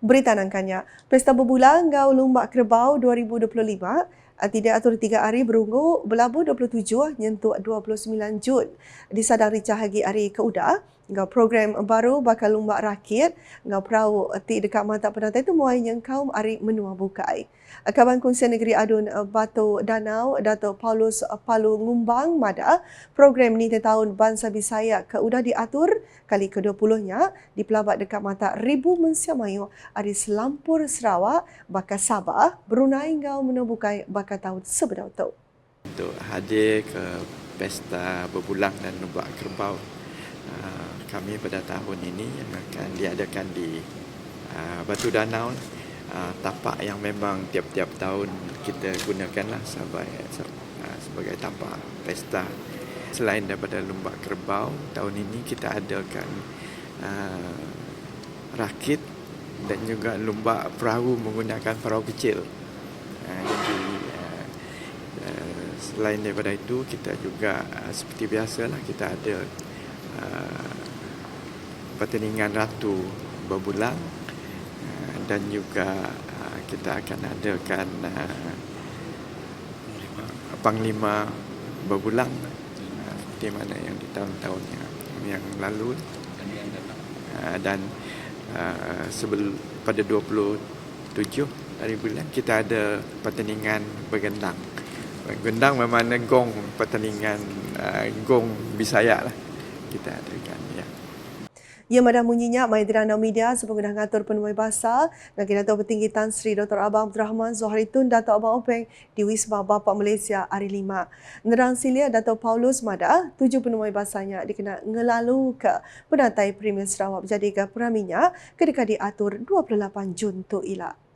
berita nangkanya. Pesta berbulan Gau Lumbak Kerbau 2025 tidak atur tiga hari berunggu belabu 27 nyentuh 29 Jun. Disadari cahagi hari keudah ngau program baru bakal lumbak rakit ngau perahu ti dekat mata penantai itu muai yang kaum ari menua bukai. Kaban Kunci Negeri Adun Batu Danau Dato Paulus Palu Ngumbang Mada program ni tahun Bangsa Bisaya ke udah diatur kali ke-20-nya di pelabat dekat mata Ribu Mensiamayu ari Selampur Sarawak bakal Sabah Brunei ngau menua bukai bakal tahun sebedau tu. Untuk hadir ke pesta berbulang dan numbak kerbau Ah, kami pada tahun ini yang akan diadakan di uh, Batu Danau. Uh, tapak yang memang tiap-tiap tahun kita gunakanlah sebagai uh, sebagai tapak pesta. Selain daripada lomba kerbau tahun ini kita adakan uh, rakit dan juga lomba perahu menggunakan perahu kecil uh, jadi uh, uh, selain daripada itu kita juga uh, seperti biasalah kita ada Uh, pertandingan ratu berbulan uh, dan juga uh, kita akan adakan panglima berbulan seperti mana yang di tahun-tahun yang lalu. Dan sebelum pada 27 hari bulan kita ada pertandingan bergendang gendang memang gong pertandingan gong Bisaya lah kita adakan ya. Ia madah munyinya Maidrina Media sepengguna ngatur penuai bahasa dan kita tahu petinggi Tan Sri Dr. Abang Abdul Rahman Zohari Tun Dato' Abang Openg di Wisma Bapa Malaysia hari lima. Nerang silia Dato' Paulus Mada, tujuh penuai bahasanya dikena ngelalu ke penatai Premier Sarawak menjadi ke peraminya ketika diatur 28 Jun tu ilah.